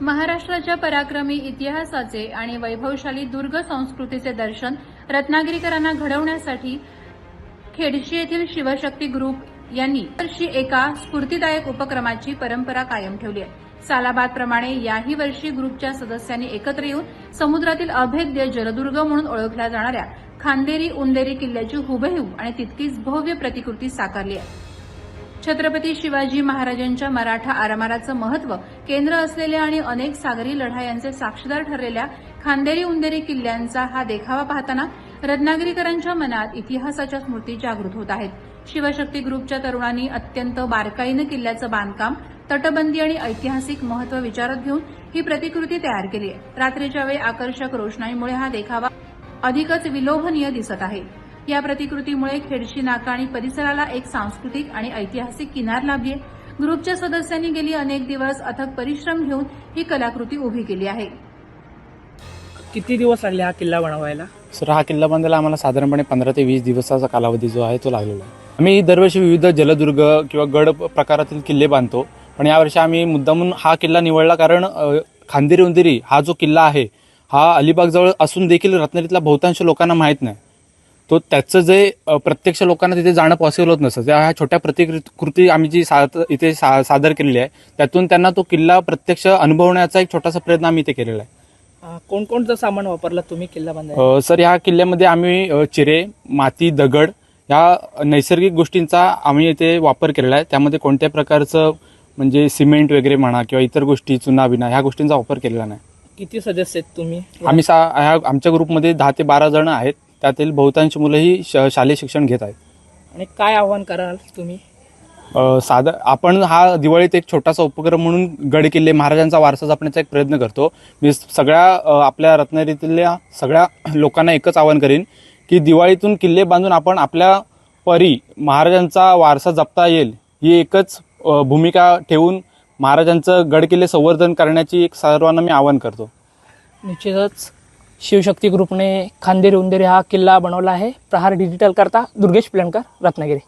महाराष्ट्राच्या पराक्रमी इतिहासाचे आणि वैभवशाली दुर्ग संस्कृतीचे दर्शन रत्नागिरीकरांना घडवण्यासाठी खेडशी येथील शिवशक्ती ग्रुप यांनी वर्षी एका स्फूर्तीदायक उपक्रमाची परंपरा कायम ठेवली आहे. सालाबादप्रमाणे याही वर्षी ग्रुपच्या सदस्यांनी एकत्र येऊन समुद्रातील अभेद्य जलदुर्ग म्हणून ओळखल्या जाणाऱ्या खांदेरी उंदेरी किल्ल्याची हुबेहूब आणि तितकीच भव्य प्रतिकृती साकारली आहे. छत्रपती शिवाजी महाराजांच्या मराठा आरमाराचं महत्त्व केंद्र असलेल्या आणि अनेक सागरी लढायांचे साक्षीदार ठरलेल्या खांदेरी उंदेरी किल्ल्यांचा हा देखावा पाहताना रत्नागिरीकरांच्या मनात इतिहासाच्या स्मृती जागृत होत आहेत. शिवशक्ती ग्रुपच्या तरुणांनी अत्यंत बारकाईनं किल्ल्याचं बांधकाम तटबंदी आणि ऐतिहासिक महत्त्व विचारात घेऊन ही प्रतिकृती तयार केली आहे. रात्रीच्या वेळी आकर्षक रोषणाईमुळे हा देखावा अधिकच विलोभनीय दिसत आहे. या प्रतिकृतीमुळे खेडशी नाका आणि परिसराला एक सांस्कृतिक आणि ऐतिहासिक किनार लाभली आहे. ग्रुपच्या सदस्यांनी गेली अनेक दिवस अथक परिश्रम घेऊन ही कलाकृती उभी केली आहे. किती दिवस लागले हा किल्ला बनवायला? सर हा किल्ला बांधायला आम्हाला साधारणपणे पंधरा ते वीस दिवसाचा कालावधी जो आहे तो लागलेला आहे. आम्ही दरवर्षी विविध जलदुर्ग किंवा गड प्रकारातील किल्ले बांधतो. पण यावर्षी आम्ही मुद्दामून हा किल्ला निवडला कारण खांदेरी उंदेरी हा जो किल्ला आहे हा अलिबागजवळ असून देखील रत्नागिरीतल्या बहुतांश लोकांना माहीत नाही. तो त्याचं जे प्रत्यक्ष लोकांना तिथे जाणं पॉसिबल होत नसतं. त्या ह्या छोट्या प्रतिकृती आम्ही जी सा इथे सा सादर केलेली आहे त्यातून त्यांना तो किल्ला प्रत्यक्ष अनुभवण्याचा एक छोटासा प्रयत्न आम्ही इथे केलेला आहे. कोणकोणतं सामान वापरलं तुम्ही किल्ला बांधायला? सर ह्या किल्ल्यामध्ये आम्ही चिरे माती दगड ह्या नैसर्गिक गोष्टींचा आम्ही इथे वापर केलेला आहे. त्यामध्ये कोणत्या प्रकारचं म्हणजे सिमेंट वगैरे म्हणा किंवा इतर गोष्टी चुना बिना ह्या गोष्टींचा वापर केलेला नाही. किती सदस्य आहेत तुम्ही? आम्ही सा ह्या आमच्या ग्रुपमध्ये दहा ते बारा जण आहेत. त्यातील बहुतांश मुलंही श- शालेय शिक्षण घेत आहेत. आणि काय आव्हान कराल तुम्ही? अ, साधा आपण हा दिवाळीत एक छोटासा उपक्रम म्हणून गड किल्ले महाराजांचा वारसा जपण्याचा एक प्रयत्न करतो. मी सगळ्या अ, आपल्या रत्नागिरीतल्या सगळ्या लोकांना एकच आवाहन करीन की दिवाळीतून किल्ले बांधून आपण आपल्या परी महाराजांचा वारसा जपता येईल ही एकच अ, भूमिका ठेवून महाराजांचं गड किल्ले संवर्धन करण्याची एक सर्वांना मी आवाहन करतो. निश्चितच. शिवशक्ती ग्रुपने खांदेरी उंदेरी हा किल्ला बनवला आहे. प्रहार डिजिटल करता दुर्गेश पिलणकर रत्नागिरी.